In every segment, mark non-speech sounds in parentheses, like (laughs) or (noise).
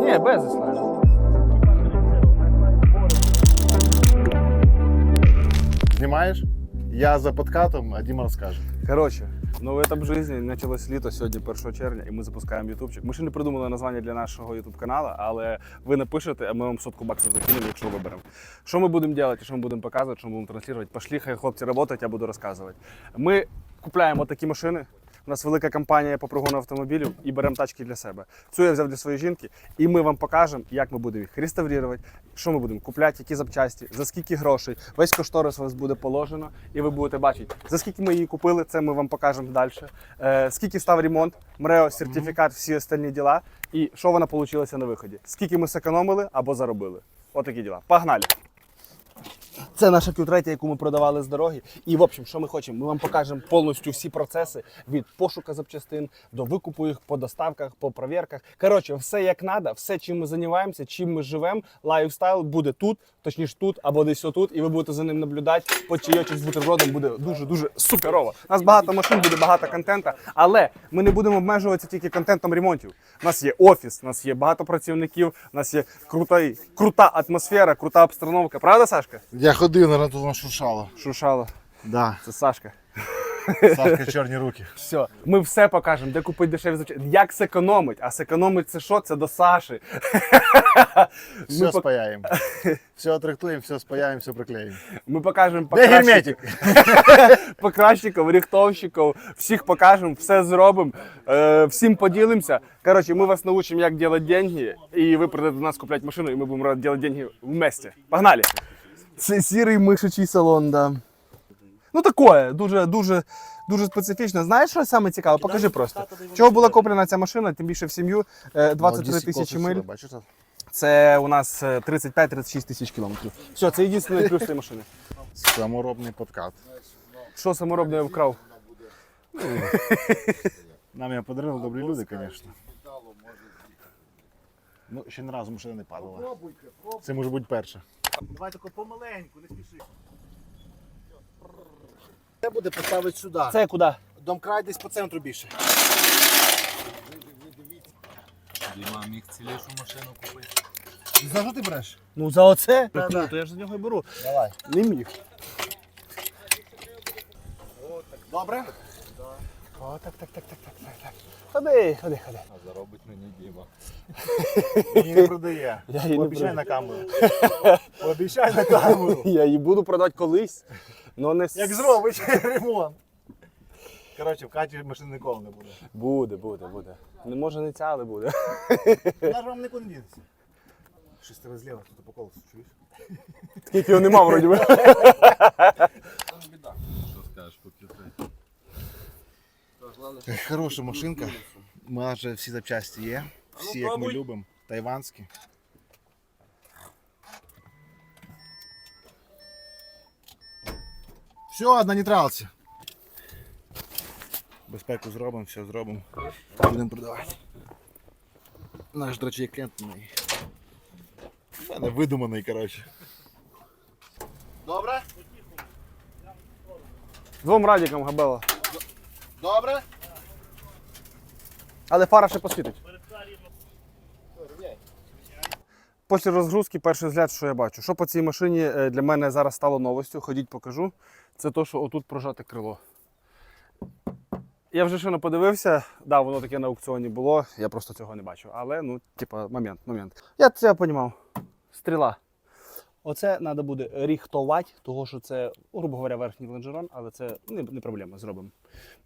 Ні, без ісламу. Знімаєш? Я за подкатом, а Діма розкаже. Коротше, новий етап життя, почалось літо сьогодні 1 червня, і ми запускаємо ютубчик. Ми ще не придумали названня для нашого ютуб каналу, але ви напишете, а ми вам сотку баксів закинемо, якщо виберемо. Що ми будемо робити, що ми будемо показувати, що ми будемо транслювати. Пошли, хай хлопці працюють, я буду розказувати. Ми купляємо такі машини. У нас велика компанія по прогону автомобілів і беремо тачки для себе. Цю я взяв для своєї жінки, і ми вам покажемо, як ми будемо їх реставрувати, що ми будемо купляти, які запчасті, за скільки грошей. Весь кошторис у вас буде положено, і ви будете бачити, за скільки ми її купили, це ми вам покажемо далі. Е, скільки став ремонт, МРЕО, сертифікат, всі остальні діла, і що вона вийшла на виході. Скільки ми зекономили або заробили. Отакі діла. Погнали! Це наша Q3, яку ми продавали з дороги. І в общем, що ми хочемо? Ми вам покажемо повністю всі процеси від пошуку запчастин до викупу їх по доставках, по провірках. Коротше, все як треба, все, чим ми займаємося, чим ми живемо. Лайфстайл буде тут, точніше тут або десь отут, і ви будете за ним наблюдати. По чайочок з бутербродом буде дуже дуже суперово. У нас багато машин, буде багато контенту, але ми не будемо обмежуватися тільки контентом ремонтів. У нас є офіс, у нас є багато працівників, у нас є крута, крута атмосфера, крута обстановка. Правда, Сашка? Я наверное, тут на шуршало. Шушало. Да. Це Сашка. Сашка чорні руки. (laughs) Все, ми все покажемо, де купити дешеві. Як зекономить? А зекономить це що? Це до Саші. (laughs) Все Ми, спаяємо. (laughs) Все отрихтуємо, все спаяємо, все приклеїмо. ми покажемо герметик? покращиків, рихтовщиків, всіх покажемо, все зробимо, е, всім поділимося. Коротше, ми вас научимо, як робити деньги, і ви прийдете до нас купляти машину, і ми будемо робити деньги вместе. Погнали! Це сірий мишачий салон, да. Ну таке, дуже, дуже, дуже специфічно. Знаєш, що саме цікаве? Покажи просто. Чого була куплена ця машина, тим більше в сім'ю, е, 23 тисячі миль. Це? У нас е, 35-36 тисяч кілометрів. Все, це єдиний плюс цієї машини. Саморобний подкат. Що саморобне вкрав? Нам його подарили добрі люди, звісно. Ну, ще не разу машина не падала. Це може бути перше. Давай тако помаленьку, не спіши. Це буде поставити сюди. Це куди? Домкрай десь по центру більше. Діма міг цілішу машину купити. За що ти береш? Ну за оце? Да, да. то я ж за нього і беру. Давай. Не міг. Добре? О, так, так, так, так, так, так, так. Ходи, ходи, ходи. А заробить мені Діма. (laughs) Її не продає. Я її не продаю. на камеру. (laughs) Пообіцяй на камеру. Я її буду продавати колись. Но не с- Як зробиш (laughs) ремонт. Коротше, в Каті машини ніколи не буде. Буде, буде, буде. Не може не ця, але буде. Я ж вам не дінеться. Щось тебе зліва, тут по колесу, чуєш? Скільки його нема, вроді би. Що скажеш по кюфеті? Хороша машинка. Майже всі запчасті є. Всі, як ми любимо. Тайванські. Все, на нейтралці. Безпеку зробимо, все зробимо. Будемо продавати. Наш, мій. У мене видуманий, коротше. Добре? Двом радікам габела. Добре? Але фара ще посвітить. Після розгрузки перший взгляд, що я бачу. Що по цій машині е, для мене зараз стало новостю, ходіть покажу. Це то, що отут прожате крило. Я вже ще не подивився, да, воно таке на аукціоні було, я просто цього не бачу. Але ну, типа, момент, момент. Я це розумів. Стріла. Оце треба буде ріхтувати, того що це, грубо говоря, верхній лонжерон, але це не, не проблема, зробимо.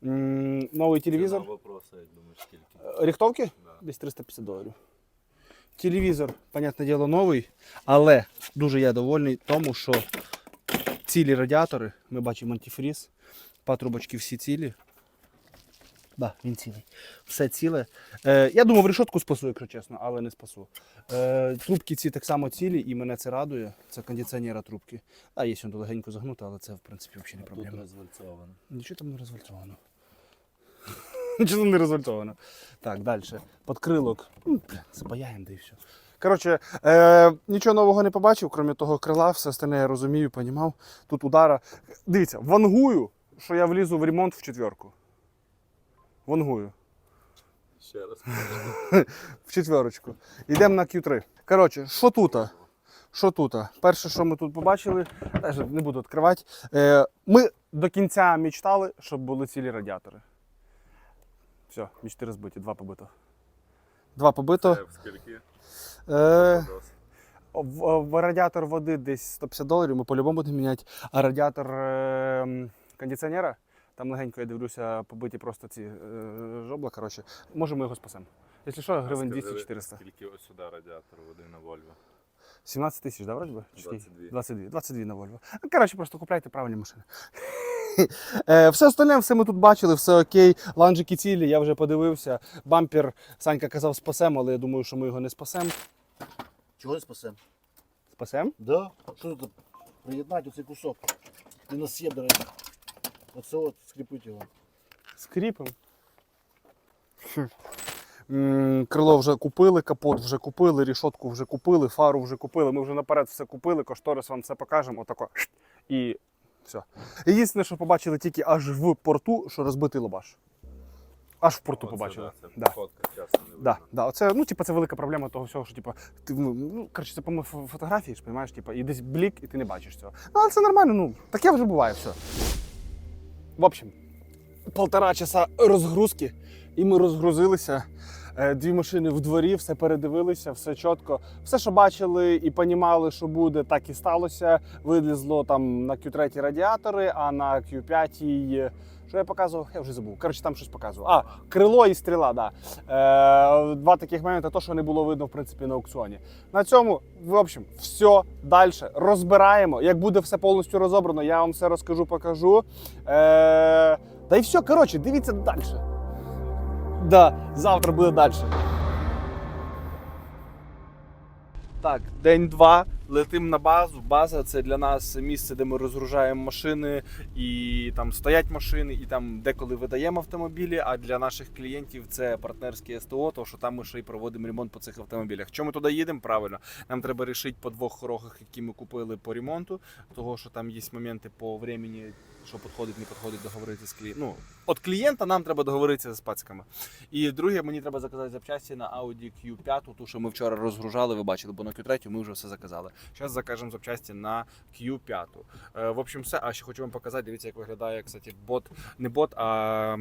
М, новий телевізор. Вопроса, як думаєш, скільки? Ріхтовки? Десь 350 доларів. Телевізор, понятне діло, новий, але дуже я довольний тому, що цілі радіатори, ми бачимо антифріз, патрубочки всі цілі. Да, він цілий. Все ціле. Е, я думав, решетку спасу, якщо чесно, але не спасу. Е, трубки ці так само цілі, і мене це радує. Це кондиціонера трубки. А є сюди легенько загнута, але це в принципі взагалі не Тут проблема. розвальцовано. Нічого там не розвальцовано. (laughs) Нічого там не розвальцовано. Так, далі. Подкрилок. Ну, Запаяємо, да і все. Коротше, е, нічого нового не побачив, крім того крила, все остальне я розумію, понімав. Тут удара. Дивіться, вангую, що я влізу в ремонт в четверку. Вангую. Ще раз. (laughs) в четверочку. Йдемо на Q3. Коротше, що тут? Що тут? Перше, що ми тут побачили, навіть не буду відкривати. Е, ми до кінця мечтали, щоб були цілі радіатори. Все, мечти розбиті, два побито. Два побито. Скільки? Е, в, в радіатор води десь 150 доларів, ми по-любому будемо міняти. А радіатор е, кондиціонера, там легенько я дивлюся, побиті просто ці е, жобла. Коротше, може ми його спасемо. Якщо що, гривень 200-400. Скільки ось сюди радіатор води на Вольво? 17 тисяч, да, вроді би? 22. 22. 22 на Volvo. Ну, Коротше, просто купляйте правильні машини. (laughs) Е, Все остальне, все ми тут бачили, все окей. Ланжики цілі, я вже подивився. Бампер Санька казав спасемо, але я думаю, що ми його не спасемо. Чого не спасем? Спасемо? Да. Що тут приєднати оцей кусок? Ти на сєдра. Оце от скріпить його. Скріпом. М, Крило вже купили, капот вже купили, рішотку вже купили, фару вже купили. Ми вже наперед все купили, кошторис вам все покажемо. Отако. І все. Єдине, що побачили тільки аж в порту, що розбитий лобаш. Аж в порту побачили. Це Да. фотка часто не видно. Да, да, оце, ну, типу, це велика проблема того всього, що типу, ти, ну, ну, коротше, це по фотографії, ж, розумієш, типу, і десь блік, і ти не бачиш цього. Ну, але це нормально, ну, таке вже буває, все. В общем, полтора часа розгрузки, і ми розгрузилися. Е, Дві машини в дворі, все передивилися, все чітко. Все, що бачили і понімали, що буде, так і сталося. Вилізло там на Q3 радіатори, а на Q5 е, що я показував? Я вже забув. Коротше, там щось показував. А, крило і стріла, да. Е, два таких моменти, то, що не було видно, в принципі, на аукціоні. На цьому, в общем, все далі розбираємо. Як буде все повністю розібрано, я вам все розкажу, покажу. Е, та й все, коротше, дивіться далі. Да, завтра буде далі. Так, день два. Летим на базу. База це для нас місце, де ми розгружаємо машини, і там стоять машини, і там деколи видаємо автомобілі. А для наших клієнтів це партнерське СТО, тому що там ми ще й проводимо ремонт по цих автомобілях. Чому ми туди їдемо? Правильно, нам треба рішити по двох хорогах, які ми купили по ремонту, того що там є моменти по времени, що підходить, не підходить договоритися з клієнтом. Ну, от клієнта нам треба договоритися з пацьками. І друге, мені треба заказати запчасті на Audi Q5, ту, що ми вчора розгружали, ви бачили, бо на Q3 ми вже все заказали. Зараз закажемо запчасті на Q5. Е, в общем, все. А ще хочу вам показати, дивіться, як виглядає, кстати, бот, не бот, а.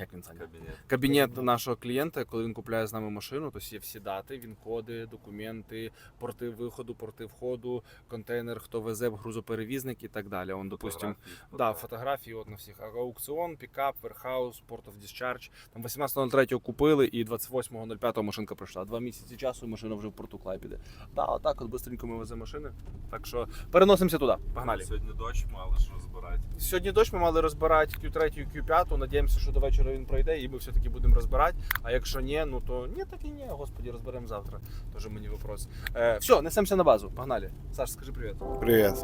Як він Саня? Кабінет. Кабінет нашого клієнта, коли він купляє з нами машину, то є всі дати, він коди, документи, порти виходу, порти входу, контейнер, хто везе, грузоперевізник і так далі. Он, допустим, Фотографії, Да, фотографії от на всіх. Аукціон, пікап, верхаус, Port of Discharge. Там 18.03 купили і 28.05 машинка прийшла. Два місяці часу машина вже в порту Клайпіде. Да, отак от быстренько ми веземо машини. Так що переносимося туди. Погнали. Сьогодні дощ, мало що розбирати. Сьогодні дощ ми мали розбирати Q3 Q5. Надіємося, що до вечора він пройде і ми все-таки будемо розбирати. А якщо ні, ну то ні, так і ні. Господі, розберемо завтра. Тоже мені вопрос. Е, все, несемося на базу. Погнали. Саш, скажи привіт. Привіт.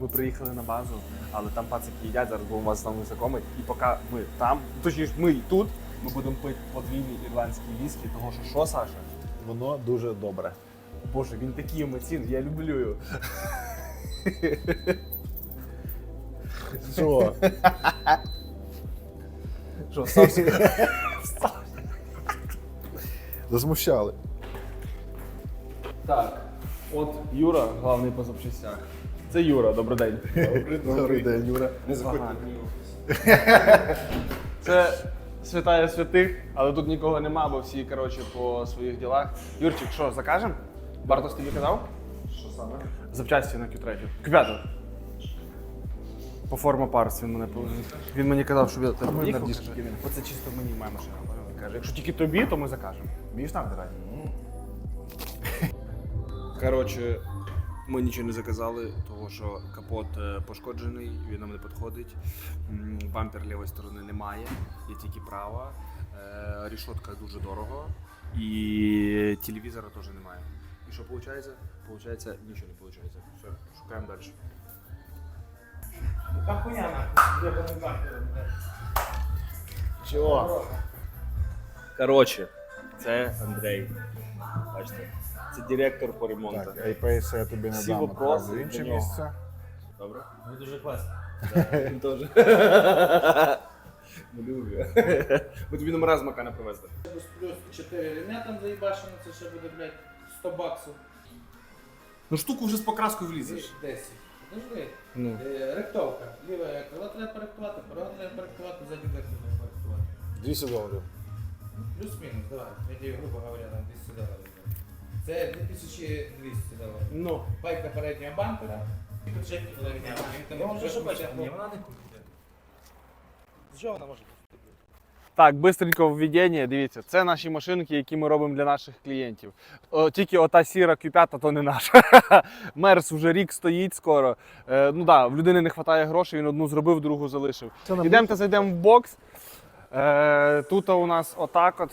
Ми приїхали на базу, але там пацики їдять, зараз будемо вас з нами знайомити. І поки ми там, точніше, ми і тут, ми будемо пити подвійні ірландські віскі, того що що, Саша? Воно дуже добре. Боже, він такий емоційний, я люблю його. Що? Що, Саша? Засмущали. Так, от Юра, главний по запчастях. Це Юра, добрий день. Добрий день, Юра. Ага. Це святая святих, але тут нікого нема, бо всі коротше, по своїх ділах. Юрчик, що, закажемо? Бартос тобі казав? Що саме? Запчасті на Q3. Q5. По форма парс він мене він мені казав, що я поїхав, на диск кинемо. Оце чисто мені моя машина. Він Каже, якщо тільки тобі, то ми закажемо. Вмієш там грати? Коротше, ми нічого не заказали, тому що капот е, пошкоджений, він нам не підходить. Бампер лівої сторони немає, є тільки права. Е, Рішотка дуже дорого. І телевізора теж немає. І що виходить? Получається, нічого не виходить. Все, шукаємо далі. Чого? Коротше, Це Андрей. Бачите? Це директор по ремонту. Так, айпейса я тобі не Всі дам, вопроси відправлю в інше до нього. місце. Добре? Ви дуже класно. Він теж. (laughs) Ми любимо. Ми тобі номера з Макана привезли. Плюс 4 ремня там заїбашено, це ще буде, блядь, 100 баксів. Ну штуку вже з покраскою влізеш. 10. Подожди. Ну. Е, Ректовка. Ліве крило треба поректувати, право треба поректувати, заднє дехто треба поректувати. 200 доларів. Плюс-мінус, давай. Я тобі, грубо говоря, там 200 доларів. Це 2200 доларів. Ну. Пайка переднього бампера. І підшипник туди відняв. Він там вже Ні, вона не купить. Що вона може? Так, бистренько введення. Дивіться, це наші машинки, які ми робимо для наших клієнтів. О, тільки ота сіра Q5, то не наша. (laughs) Мерс вже рік стоїть скоро. Е, ну да, в людини не вистачає грошей, він одну зробив, другу залишив. Ідемте, зайдемо в бокс. Е, тут у нас отак от.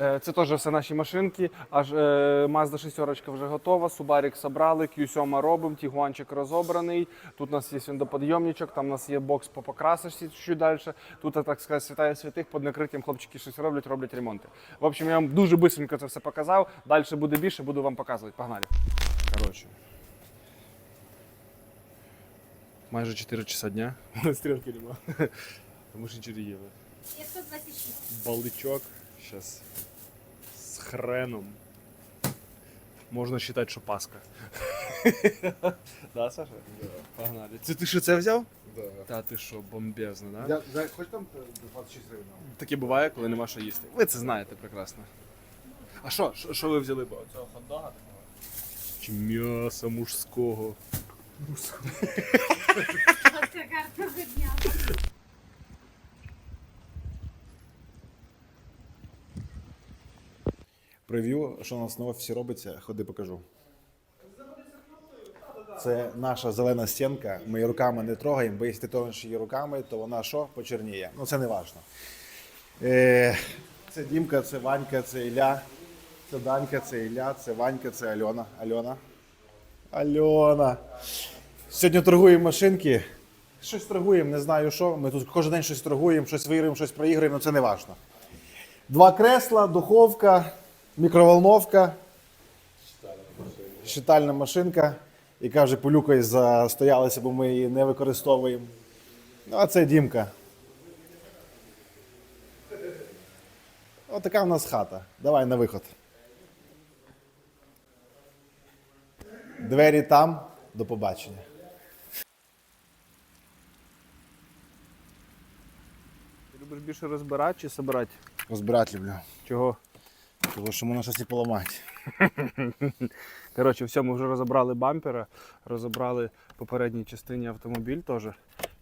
Е, Це теж все наші машинки. Аж е, Mazda 6 вже готова, Subarik собрали, Q7 робимо, Тігуанчик розобраний. Тут у нас є свіндоподйомничок, там у нас є бокс по покрасочці чуть далі. Тут, так сказати, святає святих, під накриттям хлопчики щось роблять, роблять ремонти. В общем, я вам дуже швидко це все показав. Далі буде більше, буду вам показувати. Погнали. Коротше. Майже 4 часа дня. (laughs) Стрілки нема. Тому що нічого не їли. 526. Баличок. Сейчас с хреном. Можна вважати, що Пасха. (laughs) да, Саша? Погнали. Це ти що це взяв? Да. Та ти що, бомбезно, да? Я, я, хоч там е, 26 гривень? Таке буває, коли нема що їсти. Ви це знаєте прекрасно. А що? Що- Що ви взяли? Бо цього хот-дога? Чи м'яса мужського? Оце гарного дня. Прев'ю, що у нас на офісі робиться, ходи покажу. Це наша зелена стінка. Ми її руками не трогаємо, бо якщо ти тронеш її руками, то вона що? Почерніє. Ну це не важливо. Е, це Дімка, це Ванька, це Ілля, це Данька, це Ілля, це Ванька, це Альона. Альона. Альона. Сьогодні торгуємо машинки. Щось торгуємо, не знаю що. Ми тут кожен день щось торгуємо, щось виграємо, щось проіграємо, але це не важливо. Два кресла, духовка, мікроволновка, щитальна машинка, яка вже полюкою застоялася, бо ми її не використовуємо. Ну, а це Дімка. Отака в нас хата. Давай на виход. Двері там. До побачення. Ти любиш більше розбирати чи збирати? Розбирати люблю. Чого? Тому що можна щось і поламати. (laughs) Коротше, все, ми вже розібрали бампера, розібрали по передній частині автомобіль теж.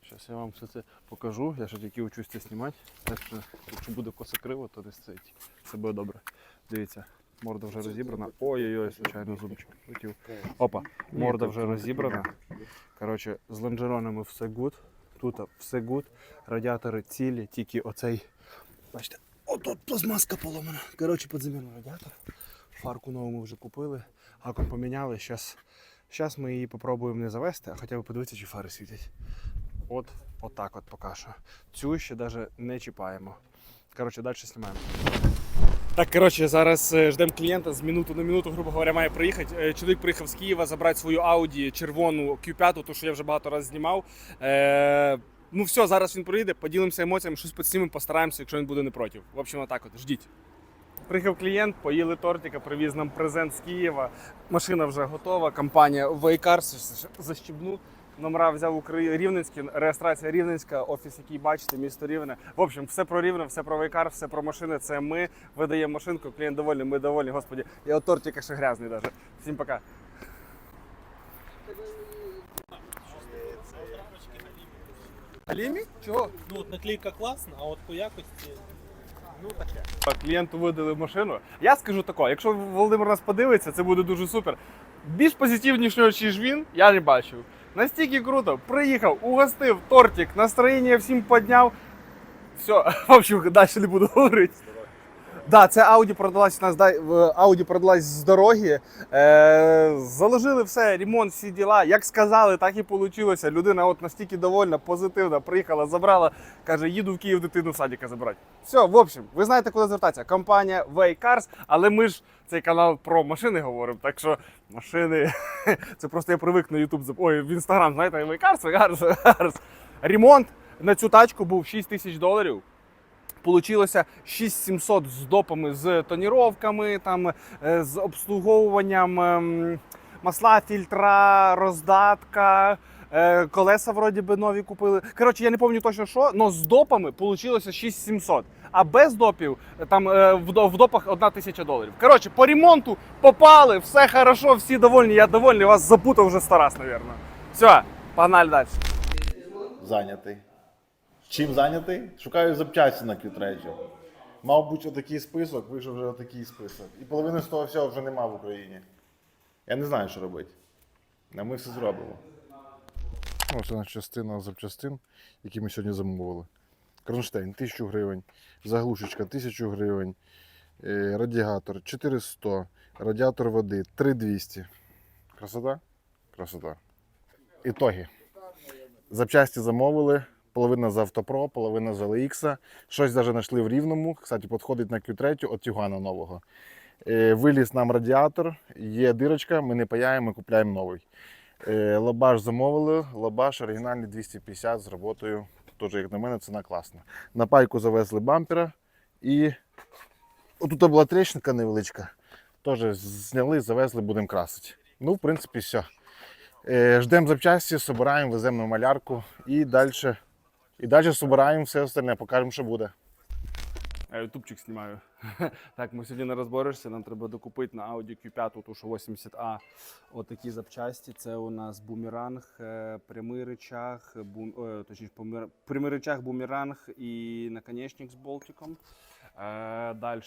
Зараз я вам все це покажу. Я ще тільки учусь це знімати. Так що, якщо буде косо криво, то не стоїть. Все буде добре. Дивіться, морда вже розібрана. Ой-ой-ой, случайно зубчик летів. Опа, морда вже розібрана. Коротше, з лонжеронами все гуд. Тут все гуд. Радіатори цілі, тільки оцей. Бачите, отут плазмаска поломана. Коротше, подземельний радіатор. Фарку нову ми вже купили, акум поміняли. Зараз щас ми її попробуємо не завести, а хоча б подивитися, чи фари світять. От, отак от поки що. Цю ще навіть не чіпаємо. Коротше, далі знімаємо. Так, коротше, зараз е, ждемо клієнта з минуту на минуту, грубо говоря, має приїхати. Е, Чоловік приїхав з Києва забрати свою Audi червону Q5, ту, що я вже багато разів знімав. Ну все, зараз він приїде, поділимося емоціями, щось підснімемо, постараємося, якщо він буде не проти. В общем, отак от, ждіть. Приїхав клієнт, поїли тортика, привіз нам презент з Києва. Машина вже готова. Компанія Вейкарс защібну. Номера взяв Украї... Рівненський, реєстрація Рівненська, офіс, який бачите, місто Рівне. В общем, все про Рівне, все про Вейкар, все про машини. Це ми видаємо машинку. Клієнт довольний, ми довольні. Господі, і от тортика ще грязний навіть. Всім пока. Алімі? Чого? Ну от наклейка класна, а от по якості. Ну таке. Клієнту видали машину. Я скажу тако, якщо Володимир нас подивиться, це буде дуже супер. Більш позитивнішого, ніж він, я не бачив. Настільки круто, приїхав, угостив тортик, настроєння всім підняв. Все, (laughs) в общем, далі не буду говорити. Да, це Audi продалась у нас в- Audi продалась з дороги. Е, заложили все, ремонт, всі діла. Як сказали, так і вийшло. Людина от настільки довольна, позитивна, приїхала, забрала, каже, їду в Київ дитину з садика забирати. Все, в общем, ви знаєте, куди звертатися. Компанія Waycars, але ми ж цей канал про машини говоримо. Так що машини. (laughs) Це просто я привик на YouTube. Ой, в Instagram, знаєте, Waycars, Waycars, Waycars. Ремонт на цю тачку був 6 тисяч доларів. Получилося 6700 з допами, з тоніровками, там, е, з обслуговуванням ем, масла, фільтра, роздатка. е, Колеса вроді би нові купили. Коротше, я не пам'ятаю точно що, але з допами вийшло 6700. А без допів е, там в, допах 1 тисяча доларів. Коротше, по ремонту попали, все хорошо, всі довольні, я довольний, вас запутав вже сто раз, мабуть. Все, погнали далі. Зайнятий. Чим зайнятий? Шукаю запчасті на Q3. Мав бути отакий список, вийшов вже отакий список. І половини з того всього вже нема в Україні. Я не знаю, що робити. А ми все зробимо. Ось вона частина запчастин, які ми сьогодні замовили. Кронштейн 1000 гривень, заглушечка 1000 гривень, е, радіатор 400, радіатор води 3200. Красота? Красота. Ітоги. Запчасті замовили. Половина з Автопро, половина з LX. Щось навіть знайшли в Рівному. Кстати, підходить на Q3 від Тюгана нового. Е, Виліз нам радіатор, є дирочка, ми не паяємо, ми купляємо новий. Е, Лабаш замовили. Лабаш оригінальний 250 з роботою. Теж, як на мене, ціна класна. На пайку завезли бампера і отут була тріщинка невеличка. Теж зняли, завезли, будемо красити. Ну, в принципі, все. Ждемо запчасті, збираємо, веземо малярку і далі. І далі збираємо все остальне, покажемо, що буде. Я ютубчик знімаю. (laughs) Так, ми сьогодні на розборешся, нам треба докупити на Audi Q5, ту що 80A, отакі запчасті. Це у нас бумеранг, е, прямий рычаг, бум, е, точніше, бумер- прямий рычаг, бумеранг і наконечник з болтиком. Е, Далі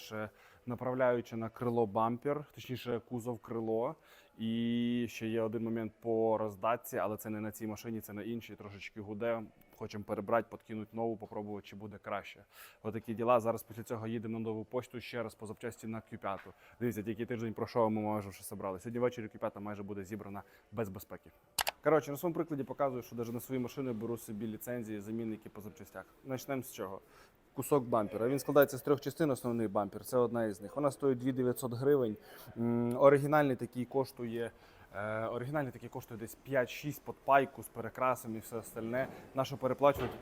направляючи на крило бампер, точніше кузов крило. І ще є один момент по роздатці, але це не на цій машині, це на іншій, трошечки гуде. Хочемо перебрати, подкинути нову, попробувати, чи буде краще. Отакі діла. Зараз після цього їдемо на нову почту ще раз по запчасті на Q5. Дивіться, тільки тиждень пройшов, ми майже вже зібрали. Сьогодні ввечері Q5 майже буде зібрана без безпеки. Коротше, на своєму прикладі показую, що навіть на свої машини беру собі ліцензії, замінники по запчастях. Почнемо з чого? Кусок бампера. Він складається з трьох частин. Основний бампер. Це одна із них. Вона стоїть 2900 гривень. Оригінальний такий коштує. Е, оригінальний такий коштує десь 5-6 під пайку з перекрасом і все остальне. Нащо переплачувати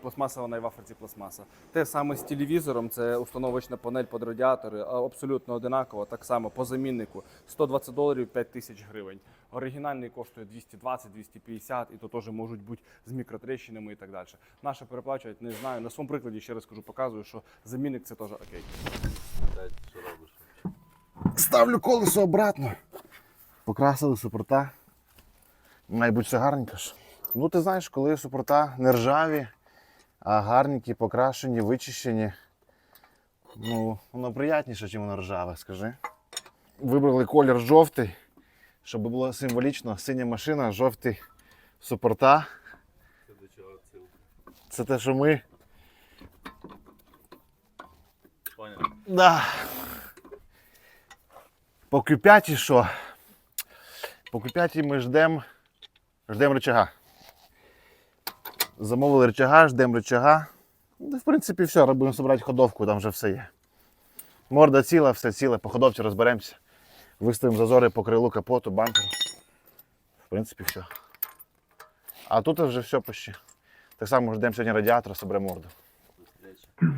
в Африці пластмаса. Те саме з телевізором, це установочна панель під радіатори, а абсолютно одинаково, так само по заміннику. 120 доларів 5 тисяч гривень. Оригінальний коштує 220-250, і то теж можуть бути з мікротрещинами і так далі. Наше переплачувати не знаю. На своєму прикладі ще раз кажу, показую, що замінник це теж окей. Ставлю колесо обратно. Покрасили супорта. Має бути все гарненько ж. Ну, ти знаєш, коли супорта не ржаві, а гарненькі, покрашені, вичищені. Ну, воно приятніше, ніж воно ржаве, скажи. Вибрали колір жовтий, щоб було символічно. Синя машина, жовті супорта. Це до чого? Це те, що ми. Поняв? Да. По Q5 що? По Q5 ми ждемо ждем рычага. Замовили рычага, ждемо рычага. Ну, в принципі, все, робимо збирати ходовку, там вже все є. Морда ціла, все ціле, по ходовці розберемося. Виставимо зазори по крилу, капоту, бамперу. В принципі, все. А тут вже все почти. Так само ждемо сьогодні радіатора, соберемо морду.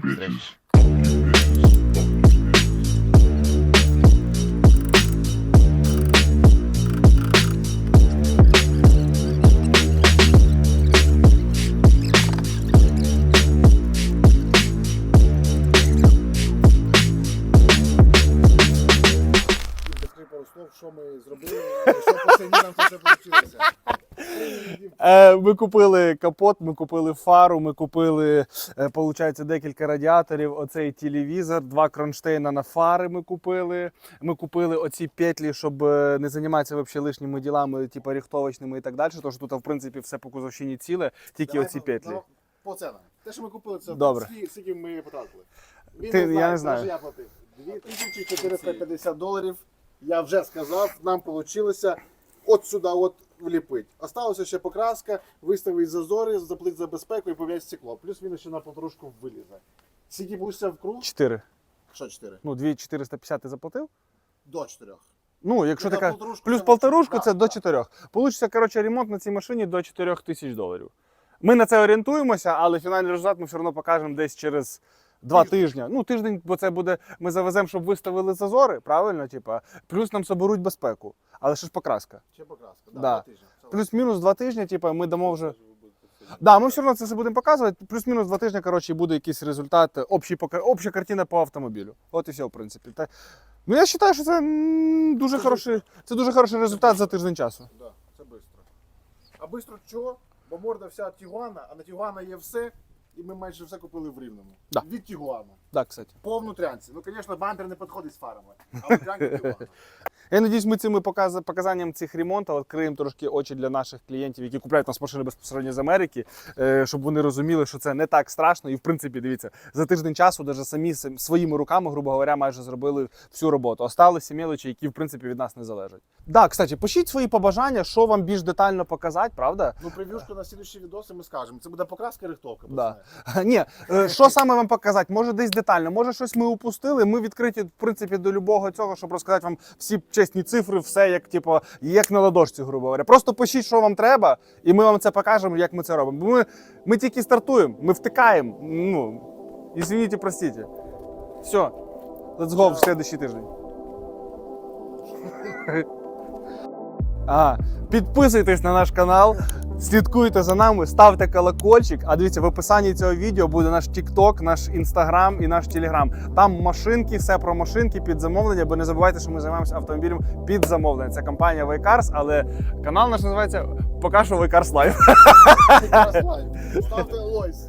Встречі. Нам все вийшло. Е, ми купили капот, ми купили фару, ми купили, е, получається, декілька радіаторів, оцей телевізор, два кронштейна на фари ми купили. Ми купили оці петлі, щоб е, не займатися вообще лишніми ділами, типу рихтовочними і так далі. Тому що тут, в принципі, все по кузовщині ціле, тільки Давай оці петлі. ну, По ценам. Те, що ми купили, це Добре. скільки, ми потратили. Він Ти- не я не знаю. я платив. 2450 доларів. Я вже сказав, нам вийшло от сюди от вліпити. Осталося ще покраска, виставити зазори, заплити за безпеку і пом'яти стекло. Плюс він ще на полторушку вилізе. Скільки будешся в круг? 4. Що 4? Ну, 2450 ти заплатив? До 4. Ну, якщо Ну, така. Плюс це полторушку це до да. 4. Получиться, коротше, ремонт на цій машині до 4 тисяч доларів. Ми на це орієнтуємося, але фінальний результат ми все одно покажемо десь через два тижні. Ну, тиждень, бо це буде. Ми завеземо, щоб виставили зазори, правильно? Типа, плюс нам соберуть безпеку. Але ще ж покраска. Ще покраска. Да, два тижні. Плюс-мінус два тижні, типа, ми дамо вже. Да, ми все одно це все будемо показувати. Плюс-мінус два тижні, коротше, буде якийсь результат, общий, обща картина по автомобілю. От і все, в принципі. Та... Ну, я вважаю, що це м, дуже хороший, це дуже хороший результат за тиждень часу. Да, це швидко. А швидко чого? Бо морда вся Тігуана, а на Тігуана є все, і ми майже все купили в Рівному. Да. Від Тігуана. Да, кстати. По внутрянці. Ну, звісно, бампер не підходить з фарами. А внутрянка (laughs) Тігуана. Я надіюсь, ми цими показанням цих ремонтів відкриємо трошки очі для наших клієнтів, які купляють у нас машини безпосередньо з Америки, е, щоб вони розуміли, що це не так страшно. І в принципі, дивіться, за тиждень часу, навіть самі своїми руками, грубо говоря, майже зробили всю роботу. Осталися мелочі, які в принципі від нас не залежать. Да, кстати, пишіть свої побажання, що вам більш детально показати, правда? Ну, прев'юшку на слідчі відоси ми скажемо. Це буде покраска рихтовка. Да. (laughs) Ні, е, що саме вам показати? Може, десь детально, може щось ми упустили. Ми відкриті, в принципі, до любого цього, щоб розказати вам всі чесні цифри, все як, типу, як на ладошці, грубо говоря. Просто пишіть, що вам треба, і ми вам це покажемо, як ми це робимо. Бо ми, ми тільки стартуємо, ми втикаємо. Ну, извините, простите. Все, let's go в следующий тиждень. (laughs) Ага, підписуйтесь на наш канал, слідкуйте за нами, ставте колокольчик. А дивіться, в описанні цього відео буде наш TikTok, наш Instagram і наш Telegram. Там машинки, все про машинки під замовлення. Бо не забувайте, що ми займаємося автомобілем під замовлення. Це компанія Вайкарс, але канал наш називається поки що Вайкарс. Лайв. Ставте лойс.